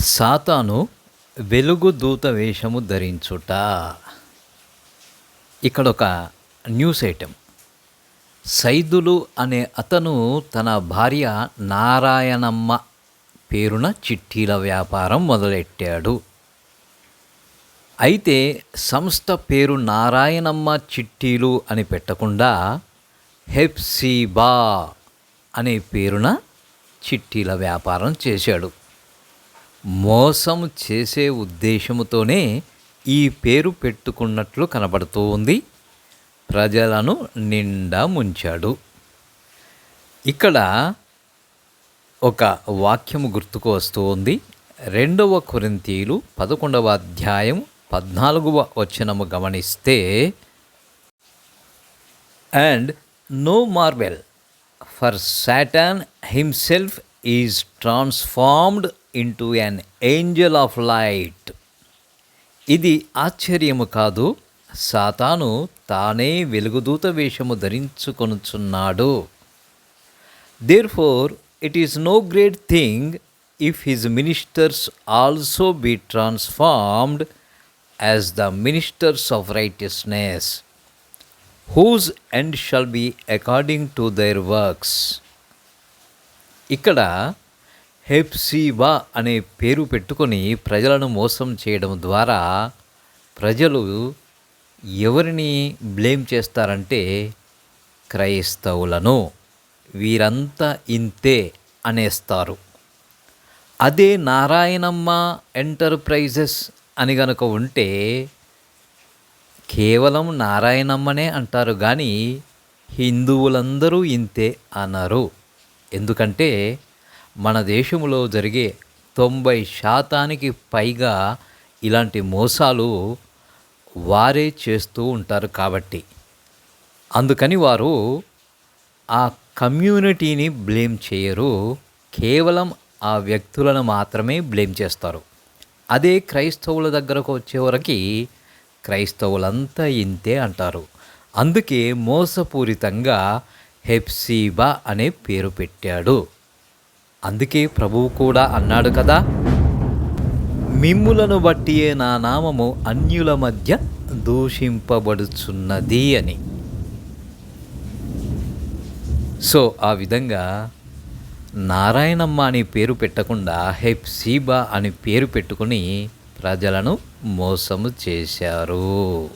సాతాను వెలుగు దూత వేషము ధరించుట. ఇక్కడ ఒక న్యూస్ ఐటెం. సైదులు అనే అతను తన భార్య నారాయణమ్మ పేరున చిట్టీల వ్యాపారం మొదలెట్టాడు. అయితే సంస్థ పేరు నారాయణమ్మ చిట్టీలు అని పెట్టకుండా హెప్సీబా అనే పేరున చిట్టీల వ్యాపారం చేశాడు. మోసం చేసే ఉద్దేశముతోనే ఈ పేరు పెట్టుకున్నట్లు కనబడుతూ ఉంది. ప్రజలను నిండా ముంచాడు. ఇక్కడ ఒక వాక్యము గుర్తుకు వస్తూ ఉంది. రెండవ కొరింతీలు పదకొండవ అధ్యాయం పద్నాలుగవ వచనము గమనిస్తే and no marvel for Satan himself is transformed into an angel of light ఇది ఆశ్చర్యము కాదు సాతాను తానే వెలుగుదూత వేషము ధరించుకొనుచున్నాడు therefore it is no great thing if his ministers also be transformed as the ministers of righteousness whose end shall be according to their works ఇక్కడ హెప్సీబా అనే పేరు పెట్టుకొని ప్రజలను మోసం చేయడం ద్వారా ప్రజలు ఎవరిని బ్లేమ్ చేస్తారంటే క్రైస్తవులను. వీరంతా ఇంతే అనేస్తారు. అదే నారాయణమ్మ ఎంటర్ప్రైజెస్ అని గనుక ఉంటే కేవలం నారాయణమ్మనే అంటారు కానీ హిందువులందరూ ఇంతే అన్నారు ఎందుకంటే మన దేశంలో జరిగే తొంభై శాతానికి పైగా ఇలాంటి మోసాలు వారే చేస్తూ ఉంటారు కాబట్టి. అందుకని వారు ఆ కమ్యూనిటీని బ్లేమ్ చేయరు. కేవలం ఆ వ్యక్తులను మాత్రమే బ్లేమ్ చేస్తారు. అదే క్రైస్తవుల దగ్గరకు వచ్చేవరకు క్రైస్తవులంతా ఇంతే అంటారు. అందుకే మోసపూరితంగా హెప్సీబా అనే పేరు పెట్టాడు. అందుకే ప్రభువు కూడా అన్నాడు కదా మిమ్ములను బట్టియే నా నామము అన్యుల మధ్య దూషింపబడుచున్నది అని. సో ఆ విధంగా నారాయణమ్మ అని పేరు పెట్టకుండా హెప్సీబా అని పేరు పెట్టుకుని ప్రజలను మోసము చేశారు.